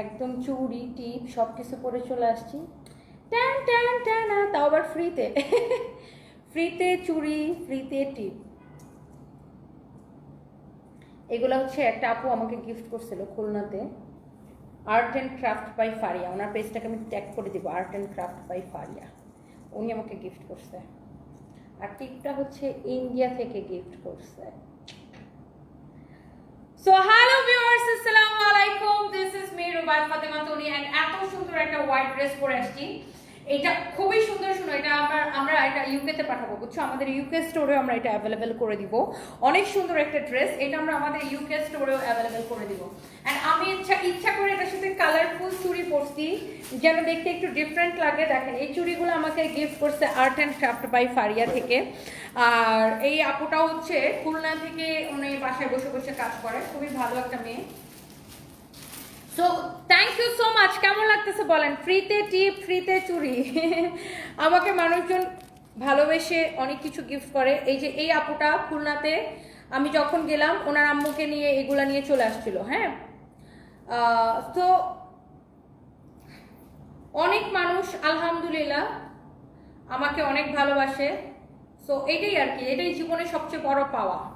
একদম চুড়ি, টিপ সব কিছু পরে চলে আসছি। ট্যান ট্যান ট্যান তাও আবার ফ্রিতে ফ্রিতে চুড়ি ফ্রিতে টিপ। এগুলো হচ্ছে একটা আপু আমাকে গিফট করছিল খুলনাতে। Art and craft by Faria ওনার পেজটাকে আমি ট্যাগ করে দিব art and craft by Faria উনি আমাকে গিফট করছে। আর টিপটা হচ্ছে ইন্ডিয়া থেকে গিফট করছে। সো হ্যালো আসসালামু আলাইকুম this is me Rubat Fatema Toni and এত সুন্দর একটা হোয়াইট ড্রেস পরে আসছি। এটা খুবই সুন্দর শুনো, এটা আমরা আমরা এটা ইউকে তে পাঠাবো, বুঝছ? আমাদের ইউকে স্টোরেও আমরা এটা অ্যাভেলেবেল করে দিব। অনেক সুন্দর একটা ড্রেস এটা আমরা আমাদের ইউকে স্টোরেও অ্যাভেলেবেল করে দিব। এন্ড আমি ইচ্ছা ইচ্ছা করে এটার সাথে কালারফুল চুড়ি পরছি, যেন দেখতে একটু ডিফারেন্ট লাগে। দেখেন, এই চুড়িগুলো আমাকে গিফট করছে art and craft by Faria থেকে। আর এই আপুটা হচ্ছে খুলনা থেকে উনি বাসায় বসে বসে কাজ করে। খুবই ভালো একটা মেয়ে। So thank you so much কেমন লাগতেছে বলেন? ফ্রিতে টিপ ফ্রিতে চুরি। আমাকে মানুষজন ভালোবেসে অনেক কিছু গিফট করে। এই যে এই আপুটা খুলনাতে, আমি যখন গেলাম, ওনার আম্মুকে নিয়ে এগুলা নিয়ে চলে আসছিল হ্যাঁ? তো অনেক মানুষ, আলহামদুলিল্লাহ, আমাকে অনেক ভালোবাসে। সো এটাই আর কি, এটাই জীবনে সবচেয়ে বড় পাওয়া।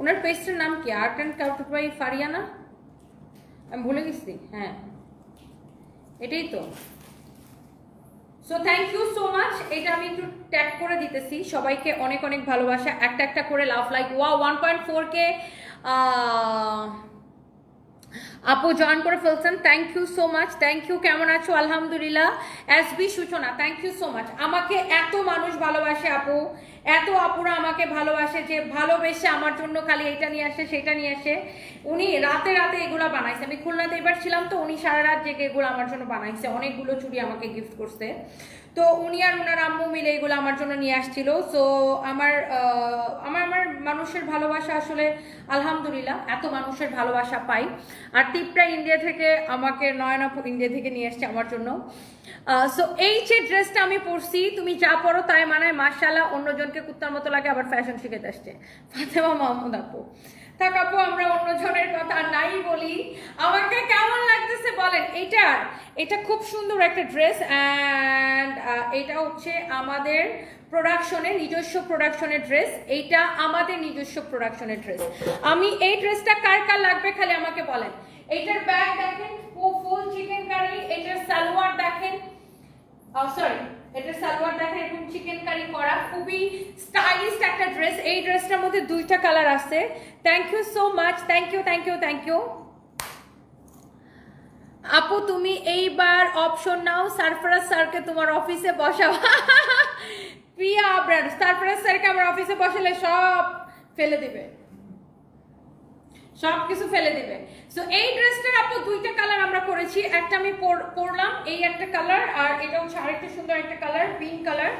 ওনার পেস্টের নাম কি? Art and court by Fariana আমি ভুলে গেছি। হ্যাঁ। এটাই তো। So thank you so much এটা আমি একটু ট্যাগ করে দিতেছি। সবাইকে অনেক অনেক ভালোবাসা। একটা একটা করে love like wow one point four K আপু জয়েন করে ফেলছেন। Thank you so much thank you কেমন আছো? আলহামদুলিল্লাহ। S B Suchona thank you so much আমাকে এত মানুষ ভালোবাসে, আপু। এত আপুরা আমাকে ভালোবাসে যে ভালোবেসে আমার জন্য খালি এটা নিয়ে আসে, সেটা নিয়ে আসে। উনি রাতে রাতে এগুলো বানাইছে। আমি খুলনাতে এবার ছিলাম তো, উনি সারা রাত জেগে এগুলো আমার জন্য বানাইছে। অনেকগুলো চুড়ি আমাকে গিফট করছে। তো উনি আর ওনার আম্মু মিলে এগুলো আমার জন্য নিয়ে আসছিল। সো আমার আমার আমার মানুষের ভালোবাসা আসলে আলহামদুলিল্লাহ, এত মানুষের ভালোবাসা পাই। আর টিপটা ইন্ডিয়া থেকে আমাকে নয়নাপু ইন্ডিয়া থেকে নিয়ে আসছে আমার জন্য। সো এই যে ড্রেসটা আমি পরছি, তুমি যা পরো তাই মানায় মার্শাল্লাহ অন্যজনকে কুত্তার মতো লাগে, আবার ফ্যাশন শিখেতে আসছে। ফাতেমা মাহমুদ আপু। আপু আমরা অন্যজনের কথা নাই বলি। আমাকে কেমন লাগতেছে বলেন? এটা এটা খুব সুন্দর একটা ড্রেস অ্যান্ড এটা হচ্ছে আমাদের প্রোডাকশনের নিজস্ব প্রোডাকশনের ড্রেস। এইটা আমাদের নিজস্ব প্রোডাকশনের ড্রেস। আমি এই ড্রেসটা কার কার লাগবে খালি আমাকে বলেন? এইটার ব্যাগ দেখেন ফুল চিকেন কারি এটার সালোয়ার দেখেন। সরি এটা সালোয়ার দেখেন এরকম চিকেন কারি করা। খুবই স্টাইলিশ একটা ড্রেস এই ড্রেসটার মধ্যে দুইটা কালার আছে। Thank you so much thank you thank you thank you আপু, তুমি এইবার অপশন নাও। সারফরাজ স্যারকে তোমার অফিসে বসাও। প্রিয়া আবরার সারফরাজ স্যারকে আমার অফিসে বসালে সব ফেলে দিবে। সব কিছু ফেলে দিবে। সো এই ড্রেসটার আপু, দুইটা কালার আমরা করেছি। একটা আমি পরলাম। এই একটা কালার আর এটা হচ্ছে আরেকটা সুন্দর একটা কালার পিঙ্ক কালার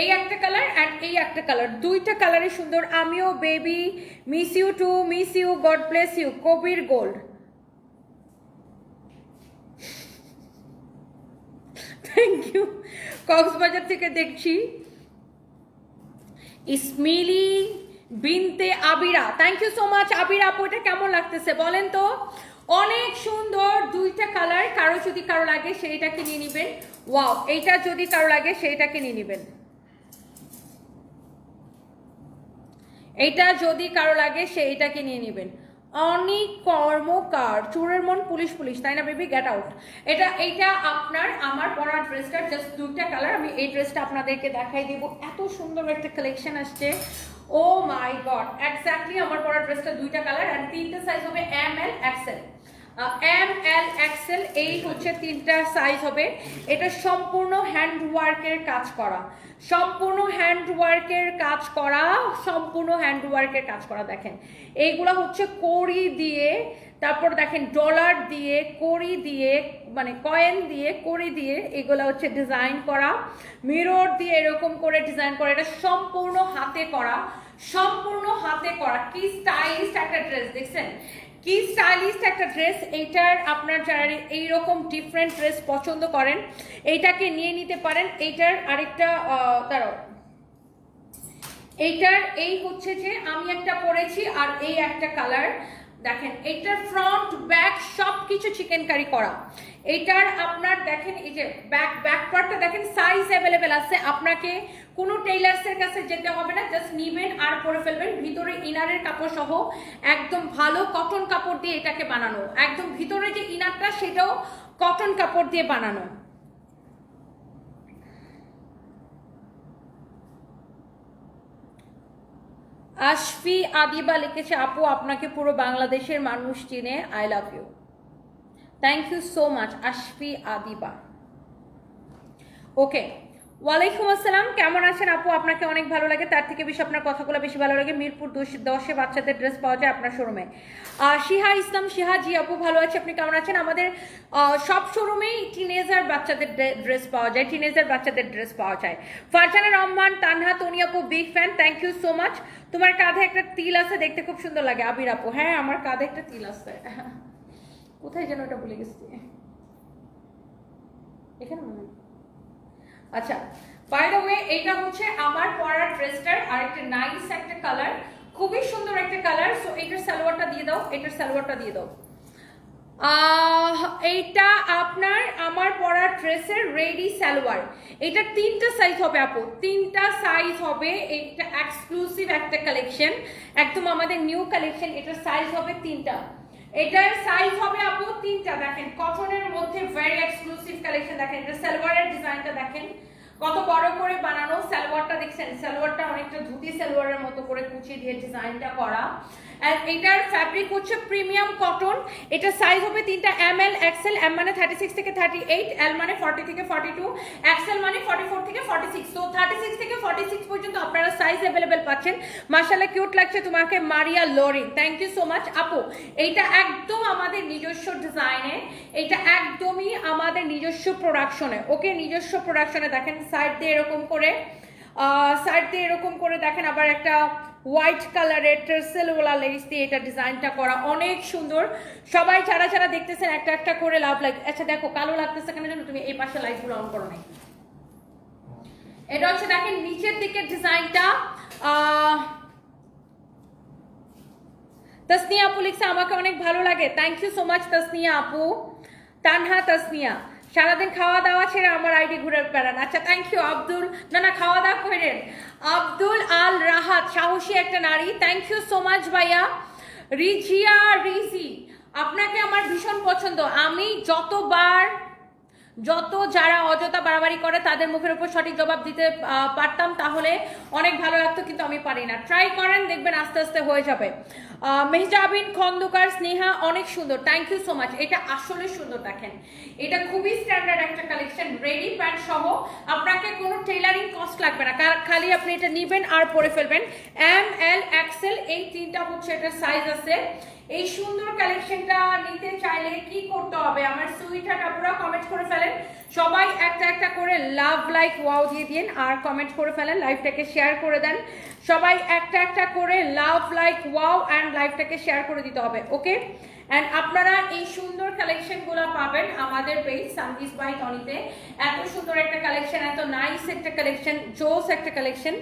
এই একটা কালার অ্যান্ড এই একটা কালার দুইটা কালারই সুন্দর। আমিও baby miss you too miss you god bless you Kabir gold thank you Cox's Bazar থেকে দেখছি। Ismili Binte Abira thank you so much Abira আপু, এটা কেমন লাগতেছে বলেন তো? অনেক সুন্দর দুইটা কালার, কারও যদি কারও লাগে সেইটাকে নিয়ে নিবেন। ওয়াও, এইটা যদি কারও লাগে সেইটাকে নিয়ে নিবেন। এইটা যদি কারও লাগে সেইটাকে নিয়ে নেবেন। অনেক কর্মকার, চোরের মন পুলিশ পুলিশ, তাই না বেবি? গেট আউট এটা, এইটা আপনার, আমার পরা ড্রেসটার জাস্ট দুইটা কালার, আমি এই ড্রেসটা আপনাদেরকে দেখাই দিব। এত সুন্দর একটা কালেকশন আসছে। ও মাই গড এক্স্যাক্টলি আমার পরা ড্রেসটা দুইটা কালার আর তিনটা সাইজ হবে M L XL M L XL এই হচ্ছে তিনটা সাইজ হবে। এটা সম্পূর্ণ হ্যান্ড ওয়ার্কের কাজ করা। সম্পূর্ণ হ্যান্ড ওয়ার্কের কাজ করা, সম্পূর্ণ হ্যান্ড ওয়ার্কের কাজ করা, দেখেন। এইগুলো হচ্ছে কড়ি দিয়ে, তারপর দেখেন ডলার দিয়ে, কড়ি দিয়ে মানে কয়েন দিয়ে, কড়ি দিয়ে এগুলো হচ্ছে ডিজাইন করা। মিরর দিয়ে এরকম করে ডিজাইন করা। এটা সম্পূর্ণ হাতে করা। সম্পূর্ণ হাতে করা। কি স্টাইলিশ একটা ড্রেস দেখছেন? কি স্টাইলিস্ট একটা ড্রেস, এইটার আপনার যারা এইরকম ডিফারেন্ট ড্রেস পছন্দ করেন, এইটাকে নিয়ে নিতে পারেন। এইটার আরেকটা দাঁড়াও। এইটার, এই হচ্ছে যে আমি একটা পরেছি আর এই একটা কালার দেখেন, এইটার ফ্রন্ট ব্যাক সব কিছু চিকেন কারি করা। এইটার আপনার দেখেন, এই যে ব্যাক ব্যাক পার্টটা দেখেন সাইজ অ্যাভেলেবেল আছে। আপনাকে কোনো টেইলার্সের কাছে যেতে হবে না জাস্ট নিবেন আর পরে ফেলবেন। ভিতরে ইনারের কাপড় সহ একদম ভালো কটন কাপড় দিয়ে এটাকে বানানো। একদম ভিতরে যে ইনারটা সেটাও কটন কাপড় দিয়ে বানানো। আশফি আদিবা লিখেছে, আপু, আপনাকে পুরো বাংলাদেশের মানুষ চিনে। I love you thank you so much Ashfi Adiba okay ওয়ালাইকুম আসসালাম। কেমন আছেন আপু? আপনাকে অনেক ভালো লাগে। তার থেকে বেশি আপনার কথাগুলো বেশি ভালো লাগে। মিরপুর দশ- বাচ্চাদের ড্রেস পাওয়া যায় আপনার শোরুমে। শিহা ইসলাম, শিহা জি আপু, ভালো আছে। আপনি কেমন আছেন? আমাদের সব শোরুমেই টিনেজার বাচ্চাদের ড্রেস পাওয়া যায়। টিনেজার বাচ্চাদের ড্রেস পাওয়া যায়। ফারজানা রহমান, তানহা, তনি আপু big fan thank you so much তোমার কাঁধে একটা তিল আছে, দেখতে খুব সুন্দর লাগে। আবির আপু হ্যাঁ আমার কাঁধে একটা তিল আছে। কোথায় যেন ওটা ভুলে গেছি। এখানে আচ্ছা বাই দ্য ওয়ে এইটা হচ্ছে আমার পরার ড্রেসটার আর একটা নাইস একটা কালার খুবই সুন্দর একটা কালার সো এটার সালোয়ারটা দিয়ে দাও, এটার সালোয়ারটা দিয়ে দাও। এইটা আপনার আমার পরার ড্রেসের রেডি সালোয়ার। এটা তিনটা সাইজ হবে আপু, তিনটা সাইজ হবে এটা এক্সক্লুসিভ একটা কালেকশন একদম আমাদের নিউ কালেকশন এটার সাইজ হবে তিনটা। এটার সাইজ হবে আপু তিনটা দেখেন। কটনের মধ্যে ভেরি এক্সক্লুসিভ কালেকশন দেখেন। এটা সালোয়ারের ডিজাইনটা দেখেন। কত বড় করে বানানো। সালোয়ারটা দেখছেন সালোয়ারটা অনেকটা ধুতি সালোয়ারের মতো করে কুচি দিয়ে ডিজাইনটা করা। আর এটার ফ্যাব্রিক হচ্ছে প্রিমিয়াম কটন এটা সাইজ হবে তিনটা এম এল এক্সেল এম মানে থার্টি সিক্স থেকে থার্টি এইট এল মানে ফর্টি থেকে ফর্টি টু এক্সেল মানে ফর্টি ফোর থেকে ফর্টি সিক্স তো থার্টি সিক্স থেকে ফর্টি সিক্স পর্যন্ত আপনারা সাইজ অ্যাভেলেবেল পাচ্ছেন। মার্শাল্লাহ কিউট লাগছে তোমাকে Maria Lorin thank you so much আপু, এইটা একদম আমাদের নিজস্ব ডিজাইনে এটা একদমই আমাদের নিজস্ব প্রোডাকশনে ওকে, নিজস্ব প্রোডাকশনে দেখেন সাইড দিয়ে এরকম করে সাইড দিয়ে এরকম করে দেখেন, আবার একটা হোয়াইট কালারের ট্রেসেলওয়ালা লেস দিয়ে এটা ডিজাইনটা করা অনেক সুন্দর। সবাই যারা যারা দেখতেছেন একটা একটা করে লাভ লাইক আচ্ছা দেখো, কালো লাগতেছে কেন জানো? তুমি এই পাশে লাইটগুলো অন করো নাই। এটা হচ্ছে দেখেন নিচের দিকের ডিজাইনটা তসনিয়া আপু লিখছে, আমাকে অনেক ভালো লাগে। Thank you so much Tasnia আপু। তানহা তসনিয়া সারাদিন খাওয়া দাওয়া ছেড়ে আমার আইডি ঘুরে বেড়ান। আচ্ছা থ্যাংক ইউ আব্দুল। না না, খাওয়া দাওয়া করেন। আব্দুল আল রাহাত, সাহসী একটা নারী। থ্যাংক ইউ সো মাচ ভাইয়া। রিজিয়া রিজি, আপনাকে আমার ভীষণ পছন্দ। আমি যতবার যত যারা অযথা বাড়াবাড়ি করে তাদের মুখের উপর সঠিক জবাব দিতে পারতাম, তাহলে অনেক ভালো লাগতো, কিন্তু আমি পারি না। ট্রাই করেন, দেখবেন আস্তে আস্তে হয়ে যাবে। মেহজাবিন, খন্দকার, স্নেহা, অনেক সুন্দর। থ্যাংক ইউ সো মাচ এটা আসলে সুন্দর, দেখেন। এটা খুবই স্ট্যান্ডার্ড একটা কালেকশন রেডি প্যান্ট সহ। আপনাকে কোনো টেলারিং কস্ট লাগবে না। খালি আপনি এটা নেবেন আর পরে ফেলবেন। এম এল এক্সেল এই তিনটা হচ্ছে এটার সাইজ আছে। এই সুন্দর কালেকশনটা নিতে চাইলে কি করতে হবে? আমার সুইটার আপুরা কমেন্ট করে ফেলেন। সবাই একটা একটা করে লাভ লাইক ওয়াও দিয়ে দিন আর কমেন্ট করে ফেলেন লাইভটাকে শেয়ার করে দেন। সবাই একটা একটা করে লাভ লাইক ওয়াও অ্যান্ড লাইভটাকে শেয়ার করে দিতে হবে ওকে অ্যান্ড আপনারা এই সুন্দর কালেকশনগুলো পাবেন আমাদের পেজ সানভিস বাই টনিতে এত সুন্দর একটা কালেকশন এত নাইস একটা কালেকশন জোস একটা কালেকশন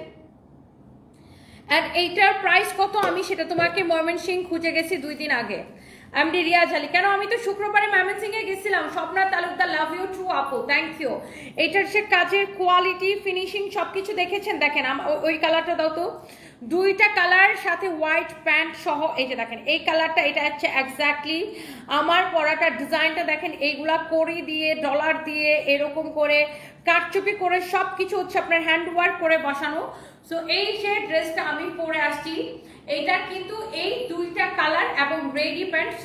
অ্যান্ড এইটার প্রাইস কত আমি সেটা তোমাকে ময়মনসিং খুঁজে গেছি দুই দিন আগে। এমডি রিয়াজ আলী কেন আমি তো শুক্রবারে ময়মনসিং এ গেছিলাম। Swapna Talukdar love you too আপু। থ্যাংক ইউ এইটার সে কাজের কোয়ালিটি ফিনিশিং সব কিছু দেখেছেন? দেখেন ওই- কালারটা দাও তো। দুইটা কালার সাথে হোয়াইট প্যান্ট সহ এই যে দেখেন, এই কালারটা এটা হচ্ছে এক্স্যাক্টলি আমার পরাটার ডিজাইনটা দেখেন, এইগুলা করি দিয়ে ডলার দিয়ে, এরকম করে কাটচুপি করে সব কিছু হচ্ছে আপনার হ্যান্ড ওয়ার্ক করে বসানো। সো এই যে ড্রেসটা আমি পরে আসছি, এইটা কিন্তু এই দুইটা কালার এবং রেডি প্যান্ট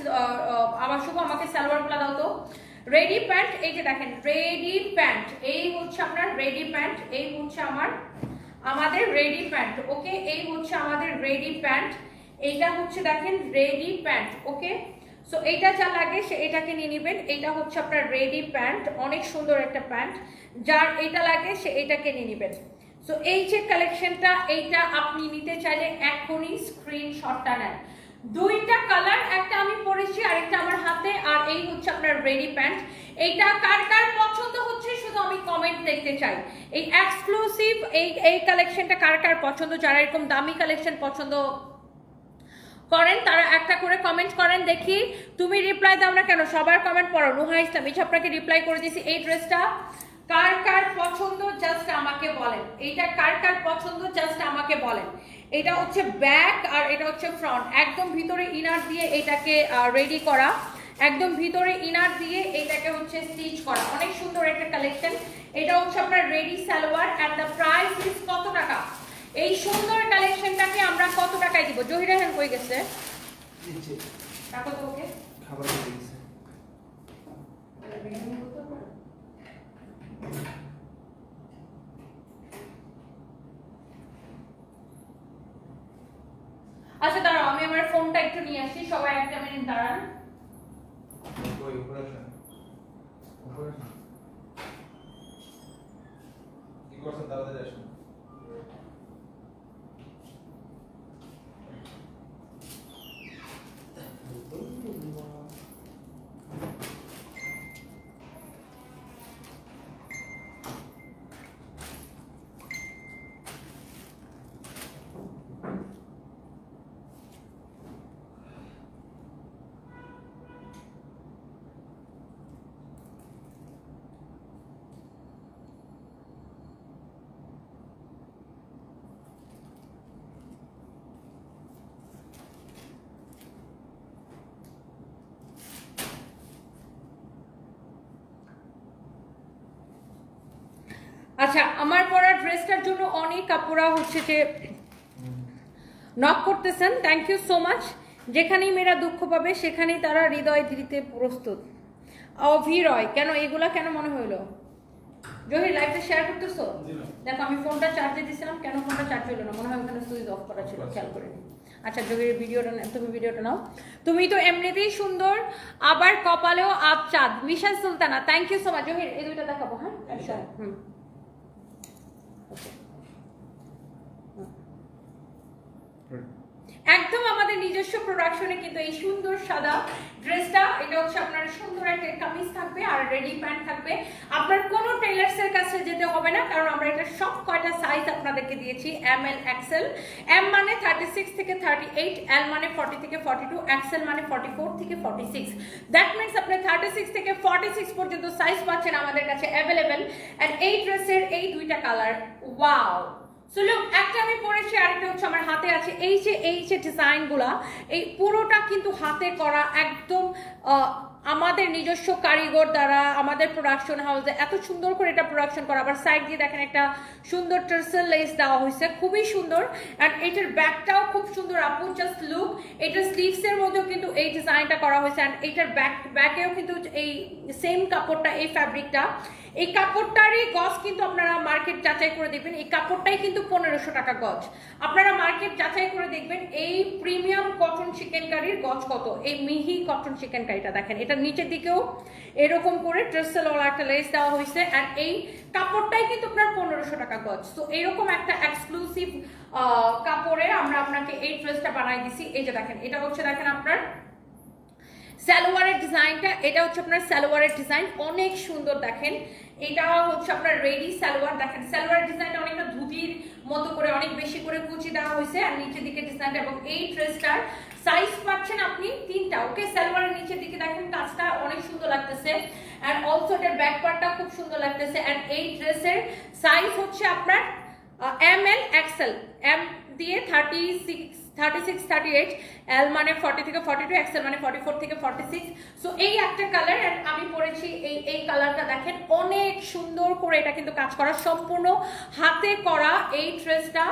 আমার শুভ, আমাকে সালোয়ারগুলো দাও তো। রেডি প্যান্ট এই যে দেখেন রেডি প্যান্ট এই হচ্ছে আপনার রেডি প্যান্ট এই হচ্ছে আমার, আমাদের রেডি প্যান্ট ওকে এই হচ্ছে আমাদের রেডি প্যান্ট এইটা হচ্ছে দেখেন রেডি প্যান্ট ওকে সো এইটা যা লাগে সে, এটাকে নিয়ে নেবেন। এইটা হচ্ছে আপনার রেডি প্যান্ট অনেক সুন্দর একটা প্যান্ট যার এটা লাগে সে, এটাকে নিয়ে নেবেন। সো এই যে কালেকশনটা এইটা আপনি নিতে চাইলে এখনই স্ক্রিনশটটা নেন। দুইটা কালার একটা আমি পরেছি, আরেকটা আমার হাতে, আর এই হচ্ছে আপনার রেডি প্যান্ট এইটা কার কার পছন্দ হচ্ছে শুধু আমি কমেন্ট দেখতে চাই। এই এক্সক্লুসিভ এই এই কালেকশনটা কার কার পছন্দ, যারা এরকম দামি কালেকশন পছন্দ করেন, তারা একটা করে কমেন্ট করেন, দেখি তুমি রিপ্লাই দাও না কেন? সবার কমেন্ট পড়ো নুহা ইসলাম, এই আপনাকে রিপ্লাই করে দিয়েছি, এই ড্রেসটা কার কার পছন্দ? জাস্ট আমাকে বলেন। এইটা কার কার পছন্দ? জাস্ট আমাকে বলেন। এটা হচ্ছে ব্যাক আর এটা হচ্ছে ফ্রন্ট একদম ভিতরে ইনার দিয়ে এটাকে রেডি করা। একদম ভিতরে ইনার দিয়ে এটাকে হচ্ছে স্টিচ করা। অনেক সুন্দর একটা কালেকশন এটা হচ্ছে আপনার ready salwar and the price is কত টাকা? এই সুন্দর কালেকশনটাকে আমরা কত টাকায় দিব? জহিরা হ্যান কই গেছে? টাকা তো ওকে। খাবার আচ্ছা দাঁড়াও, আমি আমার ফোনটা একটু নিয়ে আসি। সবাই একটা মিনিট দাঁড়ান। কি করছেন? তাড়াতাড়ি আসেন। আচ্ছা আমার পরা ড্রেসটার জন্য অনেক কাপড়া হচ্ছে যে নক করতেছেন। থ্যাংক ইউ সো মাচ যেখানেই মেয়েরা দুঃখ পাবে সেখানেই তারা হৃদয় দিতে প্রস্তুত। অভিরয় কেন? এগুলা কেন মনে হইল? জহির লাইভটা শেয়ার করতেছো? দেখো আমি ফোনটা চার্জে দিছিলাম কেন ফোনটা চার্জ হলো না? মনে হয় ওখানে সুইচ অফ করা ছিল খেয়াল করে আচ্ছা জহির ভিডিওটা নে- তুমি ভিডিওটা নাও। তুমি তো এমনিতেই সুন্দর আবার কপালেও আপ চাঁদ Mishon Sultana. Thank you so much Zahir এই দুইটা দেখাবো হ্যাঁ? আচ্ছা হুম একদম আমাদের নিজস্ব প্রোডাকশনে কিন্তু এই সুন্দর সাদা ড্রেসটা এটা হচ্ছে আপনার সুন্দর একটা কামিজ থাকবে আর রেডি প্যান্ট থাকবে। আপনার কোনো টেলার্সের কাছে যেতে হবে না, কারণ আমরা এটা সব কয়টা সাইজ আপনাদেরকে দিয়েছি এম এল এক্সেল এম মানে থার্টি সিক্স থেকে থার্টি এইট এল মানে ফর্টি থেকে ফর্টি টু এক্সেল মানে ফর্টি ফোর থেকে ফর্টি সিক্স দ্যাট মিনস আপনি থার্টি সিক্স থেকে ফর্টি সিক্স পর্যন্ত সাইজ পাচ্ছেন আমাদের কাছে অ্যাভেলেবেল অ্যান্ড এই ড্রেসের এই দুইটা কালার ওয়াও সো লুক একটা আমি পরেছি আরেকটা হচ্ছে আমার হাতে আছে। এই যে এই যে ডিজাইনগুলা এই পুরোটা কিন্তু হাতে করা একদম আমাদের নিজস্ব কারিগর দ্বারা, আমাদের প্রোডাকশন হাউসে এত সুন্দর করে এটা প্রোডাকশন করা। আবার সাইড দিয়ে দেখেন একটা সুন্দর টার্সেল লেস দেওয়া হয়েছে, খুবই সুন্দর। অ্যান্ড এটার ব্যাকটাও খুব সুন্দর। আপু জাস্ট লুক এটার স্লিভসের মধ্যেও কিন্তু এই ডিজাইনটা করা হয়েছে। অ্যান্ড এটার ব্যাক ব্যাকেও কিন্তু এই সেম কাপড়টা, এই ফ্যাব্রিকটা এই কাপড়টারই গজ কিন্তু আপনারা মার্কেট যাচাই করে দেখবেন। এই কাপড়টাই কিন্তু পনেরোশো টাকা গজ। আপনারা মার্কেট যাচাই করে দেখবেন, এই প্রিমিয়াম কটন চিকেন কারির গজ কত? এই মিহি কটন চিকেন কারিটা দেখেন। এটা নিচের দিকেও এরকম করে ট্রেসেলওয়ালা একটা লেস দেওয়া হয়েছে। আর এই কাপড়টাই কিন্তু আপনার পনেরোশো টাকা গজ। তো এরকম একটা এক্সক্লুসিভ কাপড়ে আমরা আপনাকে এই ড্রেসটা বানাই দিছি। এই যে দেখেন, এটা হচ্ছে দেখেন আপনার সালোয়ারের ডিজাইনটা, এটা হচ্ছে আপনার সালোয়ারের ডিজাইন, অনেক সুন্দর দেখেন। এটা হচ্ছে আপনার রেডি সালোয়ার দেখেন। সালোয়ারের ডিজাইনটা অনেকটা ধুতির মতো করে, অনেক বেশি করে কুচি দেওয়া হয়েছে আর নিচের দিকে ডিজাইনটা এবং এই ড্রেসটার সাইজ পাচ্ছেন আপনি তিনটা ওকে সালোয়ারের নিচের দিকে দেখেন, কাজটা অনেক সুন্দর লাগতেছে। অ্যান্ড অলসো এটার ব্যাক পার্টটা খুব সুন্দর লাগতেছে। অ্যান্ড এই ড্রেসের সাইজ হচ্ছে আপনার এম এল এক্সেল এম দিয়ে thirty six thirty six thirty eight L মানে ফর্টি থেকে ফর্টি টু এক্সেল মানে ফর্টি ফোর থেকে ফর্টি সিক্স সো এই একটা কালার অ্যান্ড আমি পরেছি এই এই কালারটা দেখেন, অনেক সুন্দর করে এটা কিন্তু কাজ করা সম্পূর্ণ। হাতে করা এই ড্রেসটা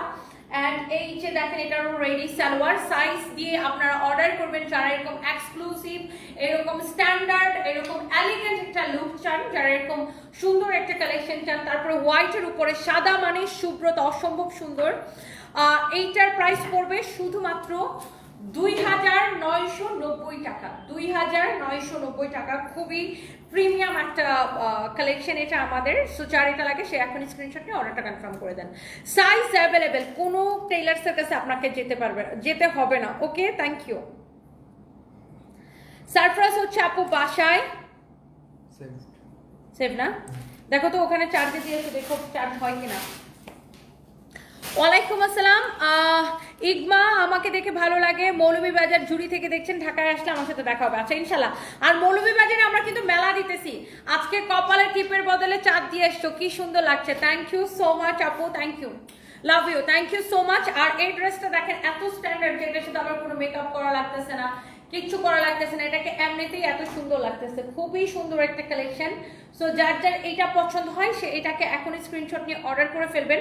অ্যান্ড এই যে দেখেন, এটার রেডি সালোয়ার সাইজ দিয়ে আপনারা অর্ডার করবেন যারা এরকম এক্সক্লুসিভ এরকম স্ট্যান্ডার্ড এরকম অ্যালিগেন্ট একটা লুক চান, যারা এরকম সুন্দর একটা কালেকশন চান, তারপরে হোয়াইটের উপরে সাদা মানে সুব্রত, অসম্ভব সুন্দর। এইটার প্রাইস পড়বে শুধুমাত্র দুই হাজার নয়শো নব্বই টাকা। দুই হাজার নয়শো নব্বই টাকা। খুবই প্রিমিয়াম একটা কালেকশন এটা আমাদের। সো যার এটা লাগে সে এখন স্ক্রিনশট নিয়ে অর্ডারটা কনফার্ম করে দেন। সাইজ অ্যাভেলেবেল কোনো টেইলার্সের কাছে আপনাকে যেতে পারবে যেতে হবে না। ওকে থ্যাংক ইউ সারপ্রাইজ হচ্ছে আপু বাসায়। সেভ না? দেখো তো ওখানে চার্জে দিয়েছে দেখো চার্জ হয় কিনা। ওয়ালাইকুম আসসালাম। ইগমা, আমাকে দেখে ভালো লাগে। মৌলভীবাজার জুড়ি থেকে দেখছেন, ঢাকায় আসলে আমার সাথে দেখা হবে। আচ্ছা ইনশাল্লাহ আর মৌলভীবাজারে আমরা কিন্তু মেলা দিতেছি। আজকে কপালের টিপের বদলে চাঁদ দিয়ে এসছো। কি সুন্দর লাগছে। থ্যাংক ইউ সো মাচ আপু thank you love you thank you so much আর এই ড্রেসটা দেখেন, এত স্ট্যান্ডার্ড যেটা সাথে আমার কোনো মেকআপ করা লাগতেছে না। কিচ্ছু করা লাগতেছে না। এটাকে এমনিতেই এত সুন্দর লাগতেছে। খুবই সুন্দর একটা কালেকশন সো যার যার এইটা পছন্দ হয়, সে এটাকে এখন স্ক্রিনশট নিয়ে অর্ডার করে ফেলবেন।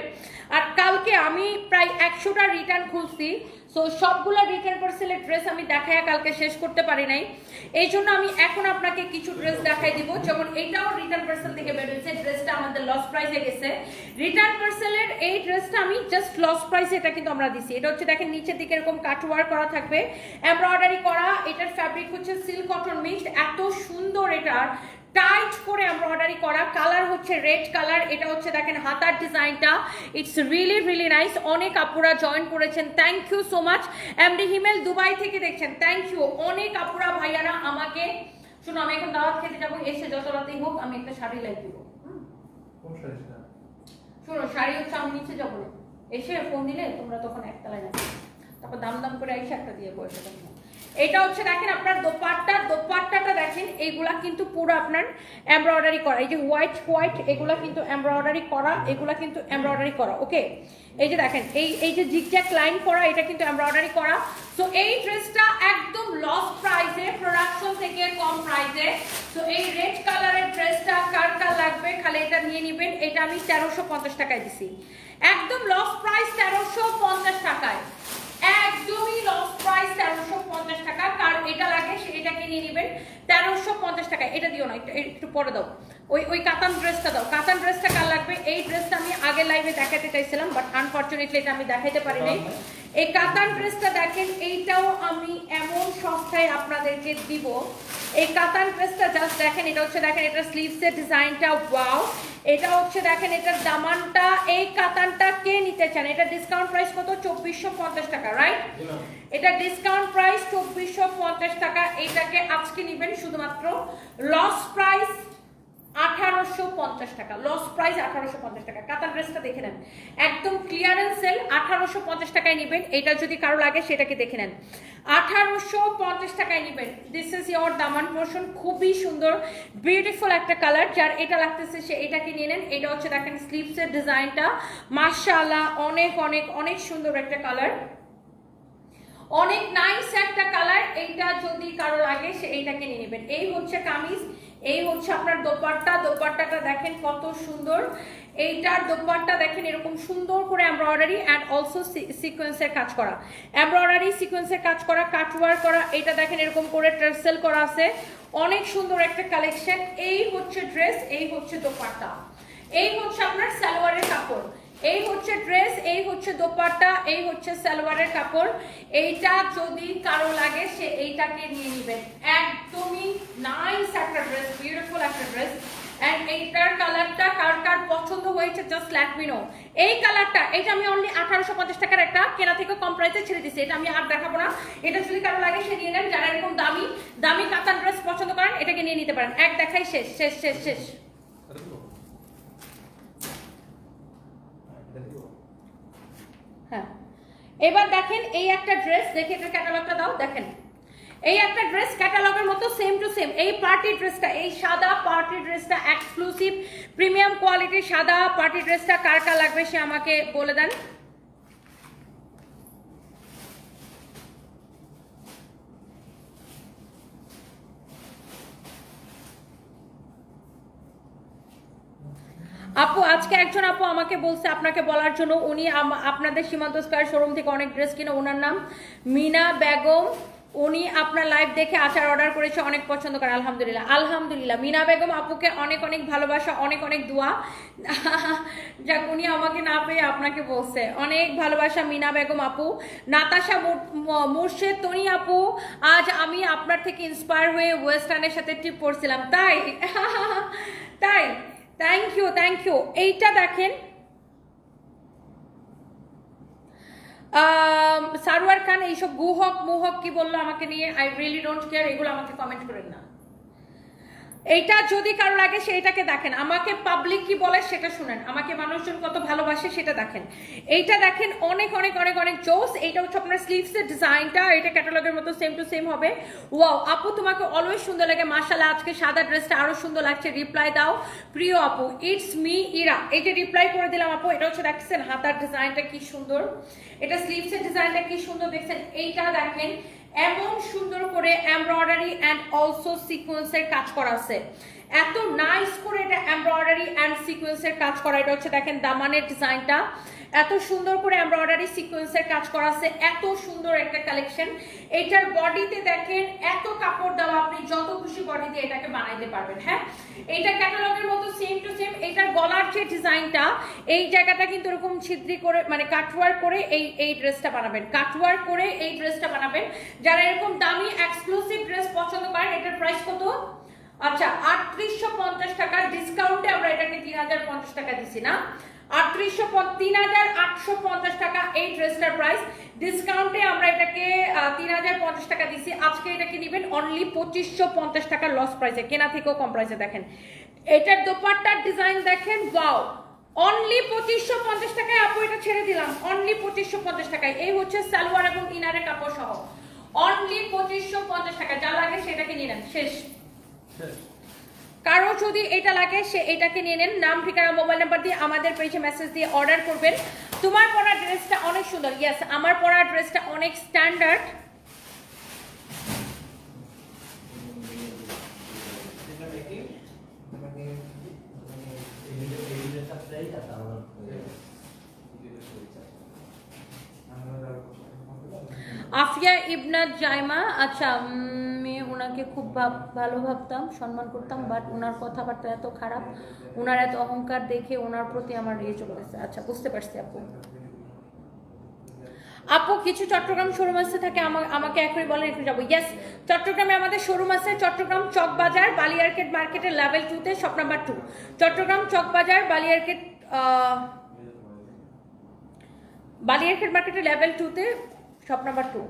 আর কালকে আমি প্রায় একশোটা রিটার্ন খুঁজছি সো সবগুলো রিটার্ন পার্সেলের ড্রেস আমি দেখায় কালকে শেষ করতে পারি নাই। এই জন্য আমি এখন আপনাকে কিছু ড্রেস দেখাই দিব। যেমন এইটাও রিটার্ন পার্সেল থেকে বেরোচ্ছে ড্রেসটা আমাদের লস প্রাইসে গেছে। রিটার্ন পার্সেলের এই ড্রেসটা আমি জাস্ট লস প্রাইসে এটা কিন্তু আমরা দিছি। এটা হচ্ছে, দেখেন, নিচের দিকে এরকম কাটওয়ার করা থাকবে। এমব্রয়ডারি করা এটার ফ্যাব্রিক হচ্ছে সিল্ক কটন মিক্সড এত সুন্দর এটার টাইট করে এমব্রয়ডারি করা। কালার হচ্ছে রেড কালার এটা হচ্ছে দেখেন হাতার ডিজাইনটা ইটস রিয়েলি রিয়েলি নাইস অনেক আপুরা জয়েন করেছেন। Thank you so much MD Himel Dubai থেকে দেখছেন। থ্যাংক ইউ অনেক আপুরা ভাইয়ারা আমাকে শুনো আমি এখন দাওয়াত খেতে যাব। এসে যত রাতেই হোক আমি একটা শাড়ি লাইক দিব। শোনো শাড়ি হচ্ছে আমি নিচে যাব এসে ফোন দিলে তোমরা তখন একতলায় যাবে তারপর দাম দাম করে এসে একটা দিয়ে বসে থাকব এটা হচ্ছে দেখেন আপনার দোপাট্টা, দোপাট্টাটা দেখেন, এইগুলা কিন্তু পুরো আপনার এমব্রয়ডারি করা। এই যে হোয়াইট হোয়াইট এগুলা কিন্তু এমব্রয়ডারি করা, এগুলা কিন্তু এমব্রয়ডারি করা ওকে এই যে দেখেন, এই এই যে জিগজ্যাক লাইন করা, এটা কিন্তু এমব্রয়ডারি করা। সো এই ড্রেসটা একদম লস প্রাইসে প্রোডাকশন থেকে কম প্রাইসে সো এই রেড কালারের ড্রেসটা কার কার লাগবে, খালি এটা নিয়ে নেবেন, এটা আমি তেরোশো পঞ্চাশ টাকায় দিছি। একদম লস প্রাইস তেরোশো পঞ্চাশ টাকায়। একদমই লস প্রাইস তেরোশো পঞ্চাশ টাকা। কার এটা লাগে, সে এটা নিয়ে নেবেন। তেরোশো পঞ্চাশ টাকা। এটা দিও না, একটু একটু পরে দাও। ওই ওই কাতান ড্রেসটা দাও। কাতান ড্রেসটা কার লাগবে? এই ড্রেসটা আমি আগের লাইভে দেখাতে চাইছিলাম বাট আনফর্চুনেটলি এটা আমি দেখাতে পারি নাই। এই কাতান ড্রেসটা দেখেন, এইটাও আমি এমন সস্তায় আপনাদেরকে দিব। এই কাতান ড্রেসটা জাস্ট দেখেন, এটা হচ্ছে দেখেন, এটা স্লিভসের ডিজাইনটা ওয়াও এটা হচ্ছে দেখেন, এটার দামানটা, এই কাতানটা কে নিতে চান? এটা ডিসকাউন্ট প্রাইস কত? চব্বিশশো পঞ্চাশ টাকা রাইট এটা ডিসকাউন্ট প্রাইস চব্বিশশো পঞ্চাশ টাকা, এইটাকে আজকে নেবেন শুধুমাত্র। লস প্রাইস আঠারোশো পঞ্চাশ টাকা। লস প্রাইস আঠারোশো পঞ্চাশ টাকা। দেখে নেন। একদম ক্লিয়ারেন্স সেল আঠারোশো পঞ্চাশ টাকায় যদি কারও লাগে, সেটাকে দেখে নেন। আঠারোশো পঞ্চাশ টাকায় খুবই সুন্দর বিউটিফুল একটা কালার যার এটা লাগতেছে, সে এটাকে নিয়ে নেন। এটা হচ্ছে, দেখেন স্লিভসের ডিজাইনটা মার্শাল্লাহ অনেক অনেক অনেক সুন্দর একটা কালার অনেক নাইস একটা কালার এইটা যদি কারও লাগে, সে এইটাকে নিয়ে নেবেন। এই হচ্ছে কামিজ। এই হচ্ছে আপনার দোপাট্টা। দোপাট্টাটা দেখেন কত সুন্দর। এইটার দোপাট্টা দেখেন এরকম সুন্দর করে এমব্রয়ডারি অ্যান্ড অলসো সিকোয়েন্সের কাজ করা। এমব্রয়ডারি সিকোয়েন্সের কাজ করা কাটওয়ার করা এটা দেখেন এরকম করে ট্রেসেল করা আছে। অনেক সুন্দর একটা কালেকশন এই হচ্ছে ড্রেস এই হচ্ছে দোপাট্টা। এই হচ্ছে আপনার সালোয়ারের কাপড়। এই হচ্ছে ড্রেস, এই হচ্ছে দোপাট্টা, এই হচ্ছে সালোয়ারের কাপড়। এইটা যদি কারও লাগে, সে এইটাকে নিয়ে নেবেন একদমই নাইস একটা ড্রেস বিউটিফুল একটা ড্রেস এন্ড এইটার কালারটা কার কার পছন্দ হয়েছে জাস্ট লেট মি নো এই কালারটা এটা আমি অনলি আঠারোশো পঞ্চাশ টাকার একটা কেনা থেকে কম প্রাইসে ছেড়ে দিচ্ছি এটা আমি আর দেখাবো না। এটা যদি কারও লাগে, সে নিয়ে নেন। যারা এরকম দামি দামি কাতান ড্রেস পছন্দ করেন, এটাকে নিয়ে নিতে পারেন। এক দেখাই শেষ শেষ শেষ শেষ এটা দিব এটা দিব হ্যাঁ। এবার দেখেন এই একটা ড্রেস দেখে এটা ক্যাটালগটা দাও, দেখেন। এই একটা ড্রেস ক্যাটালগের মতো সেম টু সেম এই পার্টি ড্রেসটা এই সাদা পার্টি ড্রেসটা এক্সক্লুসিভ প্রিমিয়াম কোয়ালিটির সাদা পার্টি ড্রেসটা কার কার লাগবে সে আমাকে বলে দেন। আপু, আজকে একজন আপু আমাকে বলছে, আপনাকে বলার জন্য উনি আপনাদের সীমান্ত স্কয়ার শোরুম থেকে অনেক ড্রেস কিনে ওনার নাম মিনা বেগম। উনি আপনার লাইভ দেখে আচার অর্ডার করেছে, অনেক পছন্দ করে, আলহামদুলিল্লাহ। আলহামদুলিল্লাহ। মিনা বেগম আপুকে অনেক অনেক ভালোবাসা, অনেক অনেক দোয়া। যাক, উনি আমাকে না পেয়ে আপনাকে বলছে। অনেক ভালোবাসা মিনা বেগম আপু। নাতাশা মুর- মুর্শেদ তনি আপু, আজ আমি আপনার থেকে ইন্সপায়ার হয়ে ওয়েস্টার্নের সাথে ট্রিপ করছিলাম। তাই? তাই? থ্যাংক ইউ থ্যাংক ইউ এইটা দেখেন। সারোয়ার খান এইসব গুহক, মুহক কি বলল আমাকে নিয়ে? আই রিয়েলি ডোন্ট কেয়ার এগুলো আমাকে কমেন্ট করেন না। এইটা যদি কারও লাগে, সেইটাকে দেখেন। আমাকে পাবলিক কি বলে সেটা শুনেন। আমাকে মানুষজন কত ভালোবাসে সেটা দেখেন। এইটা দেখেন, অনেক অনেক অনেক অনেক জোস। এইটা হচ্ছে আপনার স্লিভসের ডিজাইনটা এটা ক্যাটালগের মতো সেম টু সেম হবে। ওয়াও আপু, তোমাকে অলওয়েজ সুন্দর লাগে। মাশাআল্লাহ, আজকে সাদা ড্রেসটা আরও সুন্দর লাগছে। রিপ্লাই দাও। প্রিয় আপু ইটস মি ইরা এই যে রিপ্লাই করে দিলাম আপু, এটা হচ্ছে দেখছেন হাতার ডিজাইনটা কি সুন্দর। এটা স্লিভসের ডিজাইনটা কি সুন্দর দেখছেন। এইটা দেখেন এমন সুন্দর করে এমব্রয়ডারি অ্যান্ড অলসো সিকোয়েন্সের কাজ করা আছে। এত নাইস করে এটা এমব্রয়ডারি অ্যান্ড সিকোয়েন্সের কাজ করা, এটা হচ্ছে দেখেন দামানের ডিজাইনটা এত সুন্দর করে এমব্রয়ডারি সিকোয়েন্সের কাজ করা আছে, এত সুন্দর একটা কালেকশন এটার বডিতে দেখেন এত কাপড় দেওয়া, আপনি যত খুশি বডি দিয়ে এটাকে বানাইতে পারবেন হ্যাঁ? এইটা ক্যাটালগের মতো সেম টু সেম এটার গলার যে ডিজাইনটা এই জায়গাটা কিন্তু এরকম ছিদ্রি করে মানে কাটওয়ার করে এই এই ড্রেসটা বানাবেন। কাটওয়ার করে এই ড্রেসটা বানাবেন। যারা এরকম দামি এক্সক্লুসিভ ড্রেস পছন্দ করেন, এটার প্রাইস কত? আচ্ছা আটত্রিশশো পঞ্চাশ টাকার ডিসকাউন্টে আমরা এটাকে তিন হাজার পঞ্চাশ টাকা দিছি না। আটত্রিশশো তিন হাজার আটশো পঞ্চাশ টাকা এই ড্রেসটার প্রাইস ডিসকাউন্টে আমরা এটাকে তিন হাজার পঞ্চাশ টাকা দিছি। আজকে এটাকে নেবেন অনলি পঁচিশশো পঞ্চাশ টাকা লস প্রাইসে কেনা থেকেও কম প্রাইসে দেখেন। এটার দোপাট্টার ডিজাইন দেখেন ওয়াও অনলি পঁচিশশো পঞ্চাশ টাকায় আপু এটা ছেড়ে দিলাম। অনলি পঁচিশশো পঞ্চাশ টাকায়। এই হচ্ছে সালোয়ার এবং ইনারের কাপড় সহ। অনলি পঁচিশশো পঞ্চাশ টাকা। যা লাগে সেটাকে নিয়ে নেন। শেষ। কারও যদি এটা লাগে, সে এটাকে নিয়ে নেন। নাম, ঠিকানা, মোবাইল নাম্বার দিয়ে আমাদের পেজে মেসেজ দিয়ে অর্ডার করবেন। তোমার পরা ড্রেসটা অনেক সুন্দর। ইয়েস আমার পরা ড্রেসটা অনেক স্ট্যান্ডার্ড আফিয়া ইবনাত জাইমা আচ্ছা আমি ওনাকে খুব ভাব- ভালো ভাবতাম সম্মান করতাম বাট ওনার কথাবার্তা এত খারাপ ওনার এত অহংকার দেখে ওনার প্রতি আমার ইয়ে চলে গেছে আচ্ছা বুঝতে পারছি আপু। আপু কিছু চট্টগ্রাম শোরুম আসতে থাকে আমা- আমাকে এখনই বলেন একটু যাব। ইয়েস চট্টগ্রামে আমাদের শোরুম আছে চট্টগ্রাম চক চকবাজার বালিয়ারকেট মার্কেটের লেভেল টুতে shop number two Chattogram Chawkbazar বালিয়ারকেট আহ, বালিয়ারকেট মার্কেটের লেভেল টুতে shop number two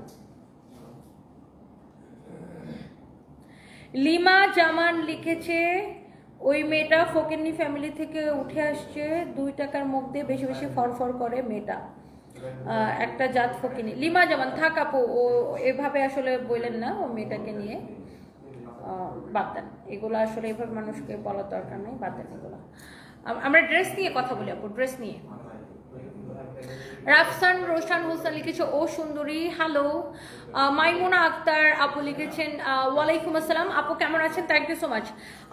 Lima Zaman লিখেছে, ওই মেয়েটা ফকিন্নি ফ্যামিলি থেকে উঠে আসছে, দুই টাকার মুখ দিয়ে বেশি বেশি ফরফর করে মেয়েটা। একটা জাত ফকিনি লিমা জামান, থাক আপু, ও এভাবে আসলে বললেন না, ও মেয়েটাকে নিয়ে। বাদ দেন। এগুলো আসলে এভাবে মানুষকে বলার দরকার নেই, বাদ দেন এগুলো। আমরা ড্রেস নিয়ে কথা বলি আপু ড্রেস নিয়ে। রাফসান রোশান হোসেন লিখেছে, ও সুন্দরী হ্যালো মাইমুনা আক্তার আপু লিখেছেন ওয়ালাইকুম আসসালাম। আপু কেমন আছেন? থ্যাংক ইউ সো মাচ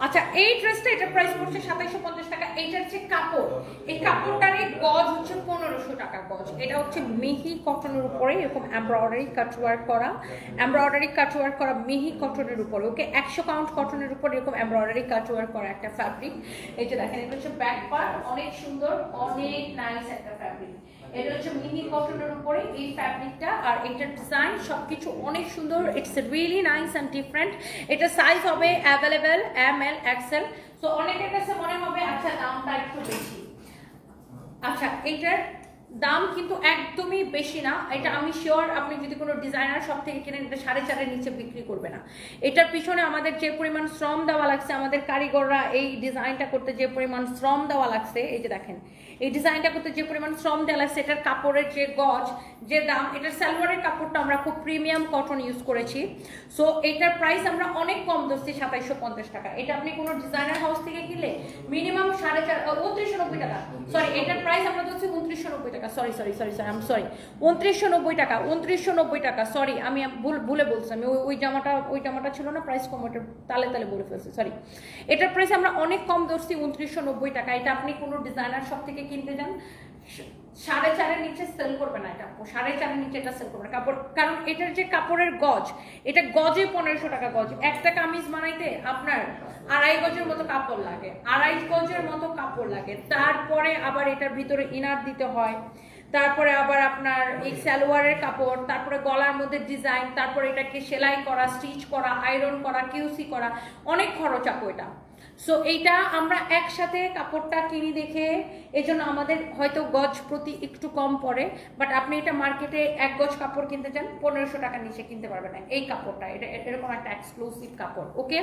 আচ্ছা এই ড্রেসটা এটার প্রাইস পড়ছে সাতাইশো পঞ্চাশ টাকা। এইটার হচ্ছে কাপড়, এই কাপড়টার গজ হচ্ছে পনেরোশো টাকা গজ। এটা হচ্ছে মিহি কটনের উপরে, এরকম এমব্রয়ডারি কাটওয়ার্ক করা। এমব্রয়ডারি কাটওয়ার্ক করা মিহি কটনের উপরে, ওকে একশো কাউন্ট কটনের উপর এরকম এমব্রয়ডারি কাটওয়ার্ক করা একটা ফ্যাব্রিক এই যে দেখেন, এটা হচ্ছে ব্যাক অনেক সুন্দর, অনেক নাইস একটা ফ্যাব্রিক এটা হচ্ছে মিহি কটনের উপরে, এই ফ্যাব্রিকটা আর এটার ডিজাইন সবকিছু অনেক সুন্দর। It's really nice and different এটা সাইজ হবে available M L XL so অনেকের কাছে মনে হবে আচ্ছা দামটা একটু বেশি। আচ্ছা এটার দাম কিন্তু একদমই বেশি না। এটা আমি শিওর আপনি যদি কোনো ডিজাইনার সব থেকে কিনেন, এটা সাড়ে চারের নিচে বিক্রি করবে না। এটার পিছনে আমাদের যে পরিমাণ শ্রম দেওয়া লাগছে, আমাদের কারিগররা এই ডিজাইনটা করতে যে পরিমাণ শ্রম দেওয়া লাগছে, এই যে দেখেন এই ডিজাইনটা করতে যে পরিমাণ শ্রম দেওয়া লাগছে, এটার কাপড়ের যে গজ, যে দাম, এটার সালোয়ারের কাপড়টা আমরা খুব প্রিমিয়াম কটন ইউজ করেছি। সো এটার প্রাইস আমরা অনেক কম ধরছি সাতাইশশো পঞ্চাশ টাকা। এটা আপনি কোনো ডিজাইনার হাউস থেকে কিনলে মিনিমাম সাড়ে চার উনত্রিশশো নব্বই টাকা। সরি এটার প্রাইস আমরা ধরছি উনত্রিশশো নব্বই টাকা। Sorry sorry sorry sorry um sorry উনত্রিশশো নব্বই টাকা, উনত্রিশশো নব্বই টাকা। সরি আমি ভুল বলছি আমি। ওই জামাটা ওই জামাটা ছিল না প্রাইস কম ওটার তালে তালে বলে ফেলছি। সরি এটার প্রাইস আমরা অনেক কম ধরছি উনত্রিশশো নব্বই টাকা। এটা আপনি কোনো ডিজাইনার শপ থেকে কিনতে যান সাড়ে চারের নিচে সেল করবে না এটা, সাড়ে চারের নিচে এটা সেল করবে না। কাপড়, কারণ এটার যে কাপড়ের গজ, এটা গজে পনেরোশো টাকা গজ। একটা কামিজ বানাইতে আপনার আড়াই গজের মতো কাপড় লাগে, আড়াই গজের মতো কাপড় লাগে। তারপরে আবার এটার ভিতরে ইনার দিতে হয়, তারপরে আবার আপনার এই সালোয়ারের কাপড়, তারপরে গলার মধ্যে ডিজাইন তারপরে এটাকে সেলাই করা স্টিচ করা আয়রন করা কিউসি করা, অনেক খরচ আপু এটা। সো এইটা আমরা একসাথে কাপড়টা কিনি দেখে, এজন্য আমাদের হয়তো গজ প্রতি একটু কম পড়ে বাট আপনি এটা মার্কেটে এক গজ কাপড় কিনতে চান, পনেরোশো টাকা নিচে কিনতে পারবেন না। এই কাপড়টা, এটা এরকম একটা এক্সক্লুসিভ কাপড় ওকে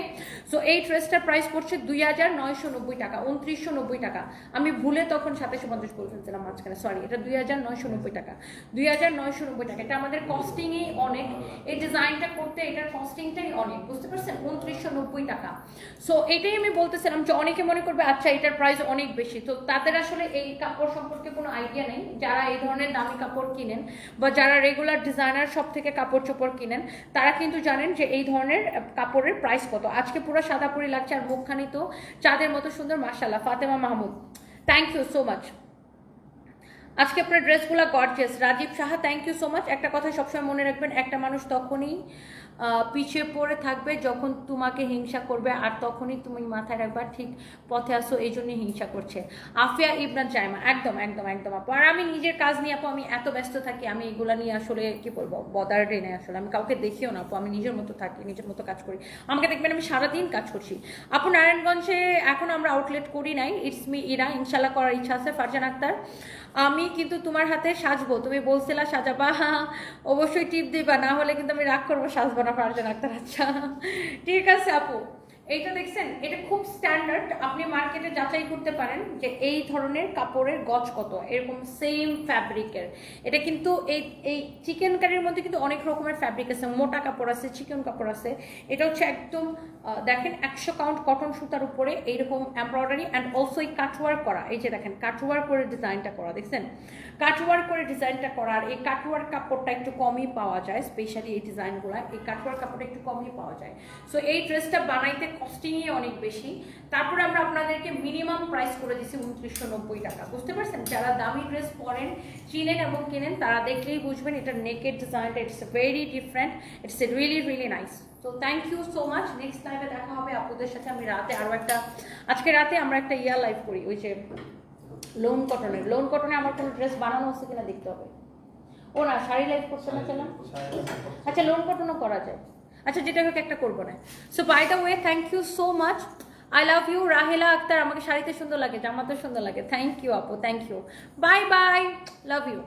সো এই ড্রেসটার প্রাইস পড়ছে দুই হাজার নয়শো নব্বই টাকা, উনত্রিশশো নব্বই টাকা। আমি ভুলে তখন সাতাশশো পঞ্চাশ বলে ফেলছিলাম মাঝখানে সরি এটা দুই হাজার নয়শো নব্বই টাকা। দুই হাজার নয়শো নব্বই টাকা, এটা আমাদের কস্টিংই অনেক। এই ডিজাইনটা করতে, এটার কস্টিংটাই অনেক, বুঝতে পারছেন? উনত্রিশশো নব্বই টাকা। সো এটাই আমি বলতেছিলাম যে অনেকে মনে করবে আচ্ছা এটার প্রাইস অনেক বেশি। তো তাদের আসলে এই কাপড় সম্পর্কে কোনো আইডিয়া নেই। যারা এই ধরনের দামি কাপড় কিনেন বা যারা রেগুলার ডিজাইনার সব থেকে কাপড় চোপড় কিনেন, তারা কিন্তু জানেন যে এই ধরনের কাপড়ের প্রাইস কত। আজকে পুরো সাদা পরি লাগছে আর মুখখানি তো চাঁদের মতো সুন্দর মার্শাল্লাহ Fatema Mahmud thank you so much আজকে আপনার ড্রেসগুলো gorgeous Rajib Saha thank you so much একটা কথা সবসময় মনে রাখবেন, একটা মানুষ তখনই পিছিয়ে পড়ে থাকবে যখন তোমাকে হিংসা করবে আর তখনই তুমি মাথায় রাখবা, ঠিক পথে আসো, এই জন্যই হিংসা করছে। আফিয়া ইবরান চাইমা একদম একদম একদম আপু। আর আমি নিজের কাজ নিয়ে আপু, আমি এত ব্যস্ত থাকি, আমি এগুলা নিয়ে আসলে কি বলব বদার নেই আসলে। আমি কাউকে দেখিও না আপু, আমি নিজের মতো থাকি, নিজের মতো কাজ করি। আমাকে দেখবেন আমি সারাদিন কাজ করছি। আপু, নারায়ণগঞ্জে এখন আমরা আউটলেট করি নাই ইটস মি ইরা ইনশাল্লাহ করার ইচ্ছা আছে, ফারজান আক্তার। আমি কিন্তু তোমার হাতে সাজবো। তুমি বলছিলা, সাজাবা। অবশ্যই টিপ দিবা, না হলে কিন্তু আমি রাগ করব সাজবো না ফারজান আক্তার আচ্ছা ঠিক আছে আপু। এইটা দেখছেন, এটা খুব স্ট্যান্ডার্ড আপনি মার্কেটে যাচাই করতে পারেন যে এই ধরনের কাপড়ের গজ কত, এরকম সেম ফ্যাব্রিকের এটা কিন্তু এই এই চিকেন কারির মধ্যে কিন্তু অনেক রকমের ফ্যাব্রিক আছে, মোটা কাপড় আছে চিকেন কাপড় আছে। এটা হচ্ছে একদম দেখেন একশো কাউন্ট কটন সুতার উপরে এইরকম এমব্রয়ডারি অ্যান্ড অলসো এই কাটওয়ার করা। এই যে দেখেন কাটওয়ার করে ডিজাইনটা করা, দেখছেন? কাটওয়ার করে ডিজাইনটা করা, আর এই কাটওয়ার কাপড়টা একটু কমই পাওয়া যায় স্পেশালি এই ডিজাইনগুলো এই কাটওয়ার কাপড়টা একটু কমই পাওয়া যায়। সো এই ড্রেসটা বানাইতে কস্টিংই অনেক বেশি। তারপরে আমরা আপনাদেরকে মিনিমাম প্রাইস করে দিচ্ছি উনত্রিশশো নব্বই টাকা। বুঝতে পারছেন? যারা দামি ড্রেস পরেন চিনেন এবং কিনেন তারা দেখলেই বুঝবেন এটা নেকের ডিজাইনটা it's very different it's a really really nice তো thank you so much next লাইভে দেখা হবে আপনাদের সাথে। আমি রাতে আরও একটা আজকে রাতে আমরা একটা ইয়ার লাইভ করি। ওই যে লোন কটনের লোন কটনে আমার কোনো ড্রেস বানানো আছে কিনা দেখতে হবে। ও না শাড়ি লাইভ করছে না চলাম আচ্ছা লোন কটনও করা যায়। আচ্ছা যেটা হোক একটা করব না। So by the way thank you so much I love you Rahela Akter, আমাকে শাড়িতে সুন্দর লাগে জামাতে সুন্দর লাগে। থ্যাংক ইউ আপু thank you bye bye love you